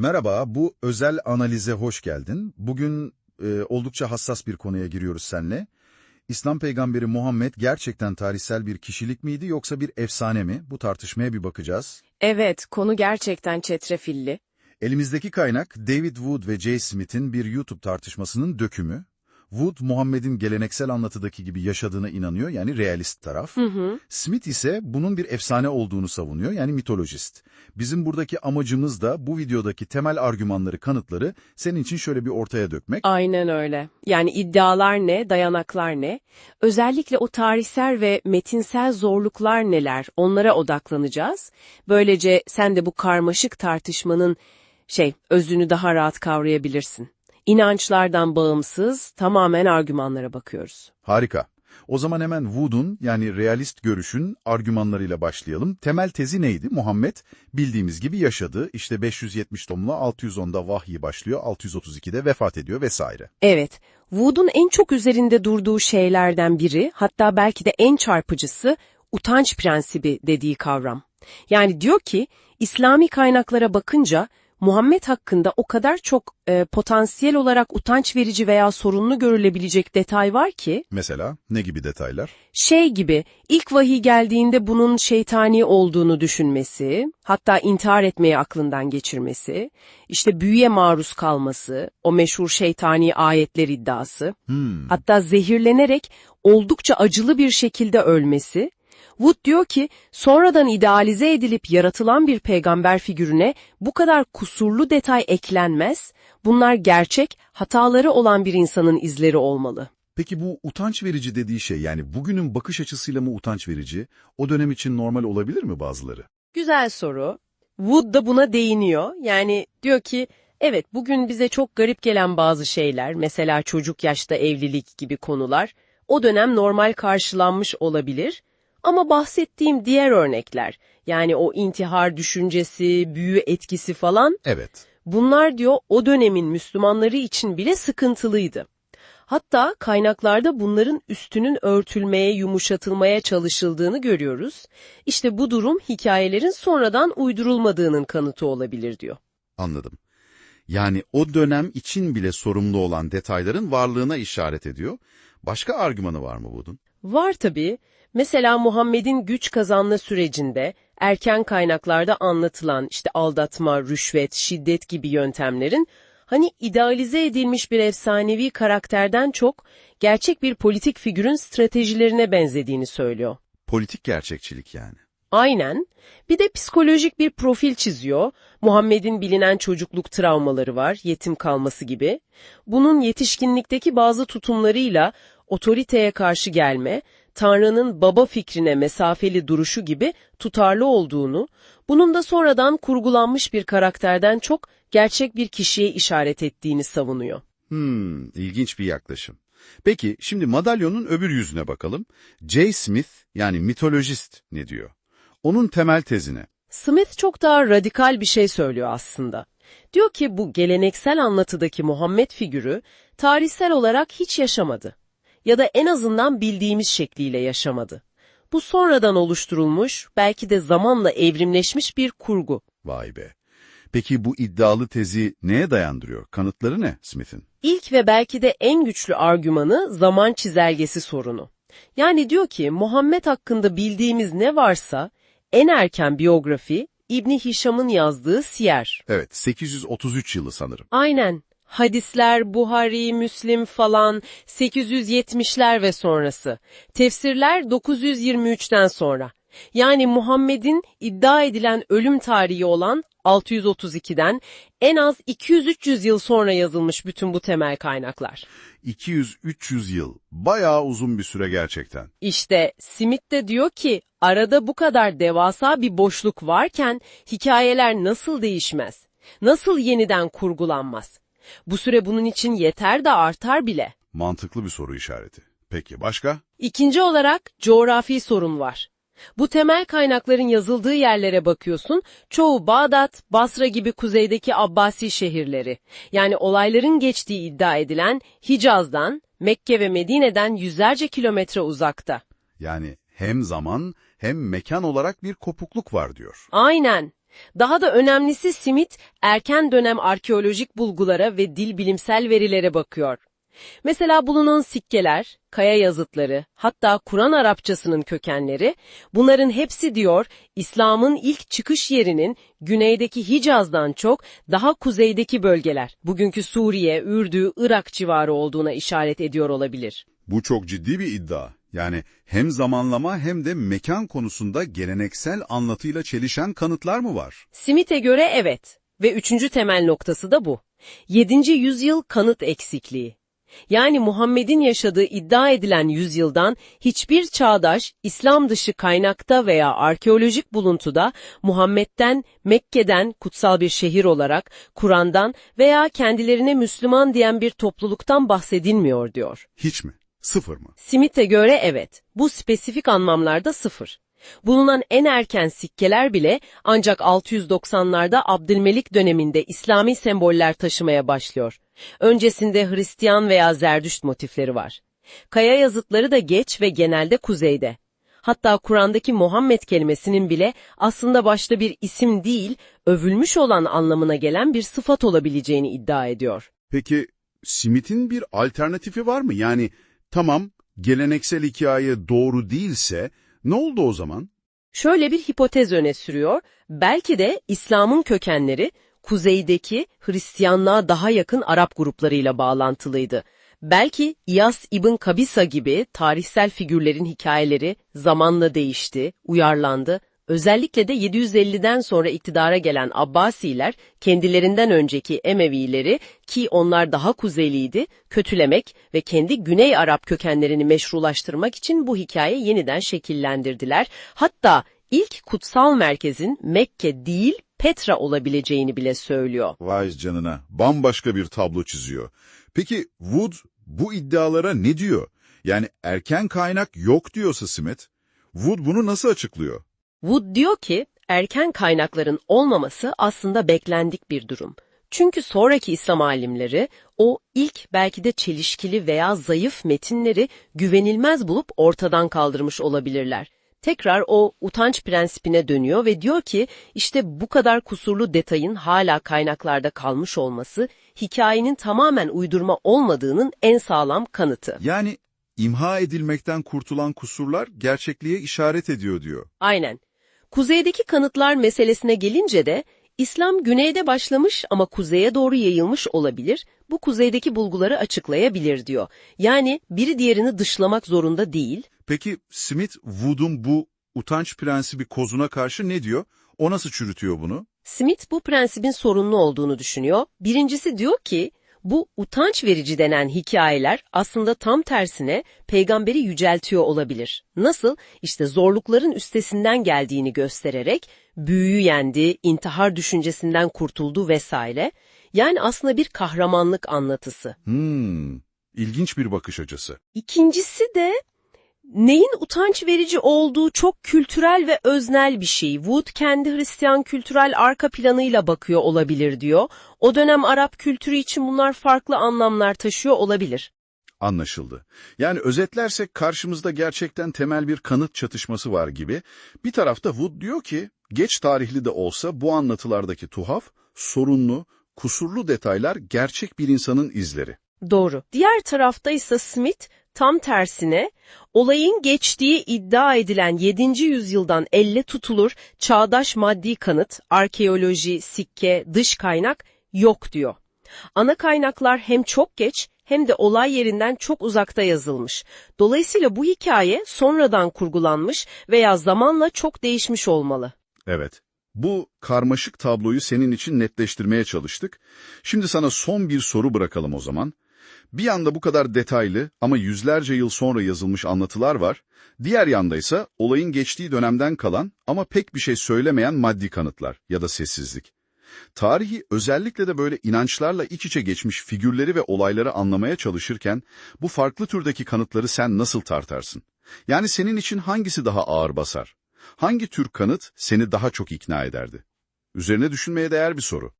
Merhaba, bu özel analize hoş geldin. Bugün e, oldukça hassas bir konuya giriyoruz seninle. İslam peygamberi Muhammed gerçekten tarihsel bir kişilik miydi yoksa bir efsane mi? Bu tartışmaya bir bakacağız. Evet, konu gerçekten çetrefilli. Elimizdeki kaynak David Wood ve Jay Smith'in bir YouTube tartışmasının dökümü. Wood, Muhammed'in geleneksel anlatıdaki gibi yaşadığına inanıyor, yani realist taraf. Hı hı. Smith ise bunun bir efsane olduğunu savunuyor, yani mitolojist. Bizim buradaki amacımız da bu videodaki temel argümanları, kanıtları senin için şöyle bir ortaya dökmek. Aynen öyle. Yani iddialar ne, dayanaklar ne? Özellikle o tarihsel ve metinsel zorluklar neler? Onlara odaklanacağız. Böylece sen de bu karmaşık tartışmanın şey, özünü daha rahat kavrayabilirsin. İnançlardan bağımsız, tamamen argümanlara bakıyoruz. Harika. O zaman hemen Wood'un yani realist görüşün argümanlarıyla başlayalım. Temel tezi neydi? Muhammed bildiğimiz gibi yaşadı. İşte 570 doğumlu 610'da vahyi başlıyor, 632'de vefat ediyor vesaire. Evet, Wood'un en çok üzerinde durduğu şeylerden biri, hatta belki de en çarpıcısı, utanç prensibi dediği kavram. Yani diyor ki, İslami kaynaklara bakınca Muhammed hakkında o kadar çok e, potansiyel olarak utanç verici veya sorunlu görülebilecek detay var ki, Mesela ne gibi detaylar? şey gibi ilk vahiy geldiğinde bunun şeytani olduğunu düşünmesi, hatta intihar etmeyi aklından geçirmesi, işte büyüye maruz kalması, o meşhur şeytani ayetler iddiası, Hmm, hatta zehirlenerek oldukça acılı bir şekilde ölmesi, Wood diyor ki sonradan idealize edilip yaratılan bir peygamber figürüne bu kadar kusurlu detay eklenmez, bunlar gerçek, hataları olan bir insanın izleri olmalı. Peki bu utanç verici dediği şey yani bugünün bakış açısıyla mı utanç verici? O dönem için normal olabilir mi bazıları? Güzel soru. Wood da buna değiniyor. Yani diyor ki evet bugün bize çok garip gelen bazı şeyler, mesela çocuk yaşta evlilik gibi konular, o dönem normal karşılanmış olabilir. Ama bahsettiğim diğer örnekler, yani o intihar düşüncesi, büyü etkisi falan, Evet. bunlar diyor o dönemin Müslümanları için bile sıkıntılıydı. Hatta kaynaklarda bunların üstünün örtülmeye, yumuşatılmaya çalışıldığını görüyoruz. İşte bu durum hikayelerin sonradan uydurulmadığının kanıtı olabilir diyor. Anladım. Yani o dönem için bile sorumlu olan detayların varlığına işaret ediyor. Başka argümanı var mı Wood'un? Var tabii. Mesela Muhammed'in güç kazanma sürecinde erken kaynaklarda anlatılan işte aldatma, rüşvet, şiddet gibi yöntemlerin hani idealize edilmiş bir efsanevi karakterden çok gerçek bir politik figürün stratejilerine benzediğini söylüyor. Politik gerçekçilik yani. Aynen. Bir de psikolojik bir profil çiziyor. Muhammed'in bilinen çocukluk travmaları var, yetim kalması gibi. Bunun yetişkinlikteki bazı tutumlarıyla otoriteye karşı gelme, Tanrı'nın baba fikrine mesafeli duruşu gibi tutarlı olduğunu, bunun da sonradan kurgulanmış bir karakterden çok gerçek bir kişiye işaret ettiğini savunuyor. Hmm, ilginç bir yaklaşım. Peki şimdi madalyonun öbür yüzüne bakalım. J. Smith yani mitolojist ne diyor? Onun temel tezine. Smith çok daha radikal bir şey söylüyor aslında. Diyor ki bu geleneksel anlatıdaki Muhammed figürü tarihsel olarak hiç yaşamadı. Ya da en azından bildiğimiz şekliyle yaşamadı. Bu sonradan oluşturulmuş, belki de zamanla evrimleşmiş bir kurgu. Vay be. Peki bu iddialı tezi neye dayandırıyor? Kanıtları ne Smith'in? İlk ve belki de en güçlü argümanı zaman çizelgesi sorunu. Yani diyor ki Muhammed hakkında bildiğimiz ne varsa en erken biyografi İbni Hişam'ın yazdığı Siyer. Evet, 833 yılı sanırım. Aynen. Hadisler, Buhari, Müslim falan 870'ler ve sonrası. Tefsirler 923'ten sonra. Yani Muhammed'in iddia edilen ölüm tarihi olan 632'den en az 200-300 yıl sonra yazılmış bütün bu temel kaynaklar. 200-300 yıl. Bayağı uzun bir süre gerçekten. İşte Smith de diyor ki arada bu kadar devasa bir boşluk varken hikayeler nasıl değişmez? Nasıl yeniden kurgulanmaz? Bu süre bunun için yeter de artar bile. Mantıklı bir soru işareti. Peki başka? İkinci olarak coğrafi sorun var. Bu temel kaynakların yazıldığı yerlere bakıyorsun, çoğu Bağdat, Basra gibi kuzeydeki Abbasi şehirleri. Yani olayların geçtiği iddia edilen Hicaz'dan, Mekke ve Medine'den yüzlerce kilometre uzakta. Yani hem zaman hem mekan olarak bir kopukluk var diyor. Aynen. Daha da önemlisi Smith, erken dönem arkeolojik bulgulara ve dil bilimsel verilere bakıyor. Mesela bulunan sikkeler, kaya yazıtları, hatta Kur'an Arapçasının kökenleri, bunların hepsi diyor, İslam'ın ilk çıkış yerinin güneydeki Hicaz'dan çok daha kuzeydeki bölgeler, bugünkü Suriye, Ürdü, Irak civarı olduğuna işaret ediyor olabilir. Bu çok ciddi bir iddia. Yani hem zamanlama hem de mekan konusunda geleneksel anlatıyla çelişen kanıtlar mı var? Smith'e göre evet ve üçüncü temel noktası da bu. 7. yüzyıl kanıt eksikliği. Yani Muhammed'in yaşadığı iddia edilen yüzyıldan hiçbir çağdaş İslam dışı kaynakta veya arkeolojik buluntuda Muhammed'den, Mekke'den kutsal bir şehir olarak, Kur'an'dan veya kendilerine Müslüman diyen bir topluluktan bahsedilmiyor diyor. Hiç mi? Sıfır mı? Smith'e göre evet, bu spesifik anlamlarda sıfır. Bulunan en erken sikkeler bile ancak 690'larda Abdülmelik döneminde İslami semboller taşımaya başlıyor. Öncesinde Hristiyan veya Zerdüşt motifleri var. Kaya yazıtları da geç ve genelde kuzeyde. Hatta Kur'an'daki Muhammed kelimesinin bile aslında başta bir isim değil, övülmüş olan anlamına gelen bir sıfat olabileceğini iddia ediyor. Peki Smith'in bir alternatifi var mı? Yani tamam geleneksel hikaye doğru değilse ne oldu o zaman? Şöyle bir hipotez öne sürüyor, belki de İslam'ın kökenleri kuzeydeki Hristiyanlığa daha yakın Arap gruplarıyla bağlantılıydı. Belki İyas İbn Kabisa gibi tarihsel figürlerin hikayeleri zamanla değişti, uyarlandı. Özellikle de 750'den sonra iktidara gelen Abbasiler kendilerinden önceki Emevileri ki onlar daha kuzeyliydi, kötülemek ve kendi Güney Arap kökenlerini meşrulaştırmak için bu hikaye yeniden şekillendirdiler. Hatta ilk kutsal merkezin Mekke değil Petra olabileceğini bile söylüyor. Vay canına, bambaşka bir tablo çiziyor. Peki Wood bu iddialara ne diyor? Yani erken kaynak yok diyorsa Smith, Wood bunu nasıl açıklıyor? Wood diyor ki erken kaynakların olmaması aslında beklendik bir durum. Çünkü sonraki İslam alimleri o ilk belki de çelişkili veya zayıf metinleri güvenilmez bulup ortadan kaldırmış olabilirler. Tekrar o utanç prensibine dönüyor ve diyor ki işte bu kadar kusurlu detayın hala kaynaklarda kalmış olması hikayenin tamamen uydurma olmadığının en sağlam kanıtı. Yani imha edilmekten kurtulan kusurlar gerçekliğe işaret ediyor diyor. Aynen. Kuzeydeki kanıtlar meselesine gelince de İslam güneyde başlamış ama kuzeye doğru yayılmış olabilir, bu kuzeydeki bulguları açıklayabilir diyor. Yani biri diğerini dışlamak zorunda değil. Peki Smith, Wood'un bu utanç prensibi kozuna karşı ne diyor? O nasıl çürütüyor bunu? Smith bu prensibin sorunlu olduğunu düşünüyor. Birincisi diyor ki, bu utanç verici denen hikayeler aslında tam tersine peygamberi yüceltiyor olabilir. Nasıl? İşte zorlukların üstesinden geldiğini göstererek büyüyü yendi, intihar düşüncesinden kurtuldu vesaire. Yani aslında bir kahramanlık anlatısı. Hmm, ilginç bir bakış açısı. İkincisi de neyin utanç verici olduğu çok kültürel ve öznel bir şey. Wood kendi Hristiyan kültürel arka planıyla bakıyor olabilir diyor. O dönem Arap kültürü için bunlar farklı anlamlar taşıyor olabilir. Anlaşıldı. Yani özetlersek karşımızda gerçekten temel bir kanıt çatışması var gibi. Bir tarafta Wood diyor ki, geç tarihli de olsa bu anlatılardaki tuhaf, sorunlu, kusurlu detaylar gerçek bir insanın izleri. Doğru. Diğer tarafta ise Smith tam tersine olayın geçtiği iddia edilen 7. yüzyıldan elle tutulur çağdaş maddi kanıt, arkeoloji, sikke, dış kaynak yok diyor. Ana kaynaklar hem çok geç hem de olay yerinden çok uzakta yazılmış. Dolayısıyla bu hikaye sonradan kurgulanmış veya zamanla çok değişmiş olmalı. Evet. Bu karmaşık tabloyu senin için netleştirmeye çalıştık. Şimdi sana son bir soru bırakalım o zaman. Bir yanda bu kadar detaylı ama yüzlerce yıl sonra yazılmış anlatılar var. Diğer yanda ise olayın geçtiği dönemden kalan ama pek bir şey söylemeyen maddi kanıtlar ya da sessizlik. Tarihi özellikle de böyle inançlarla iç içe geçmiş figürleri ve olayları anlamaya çalışırken bu farklı türdeki kanıtları sen nasıl tartarsın? Yani senin için hangisi daha ağır basar? Hangi tür kanıt seni daha çok ikna ederdi? Üzerine düşünmeye değer bir soru.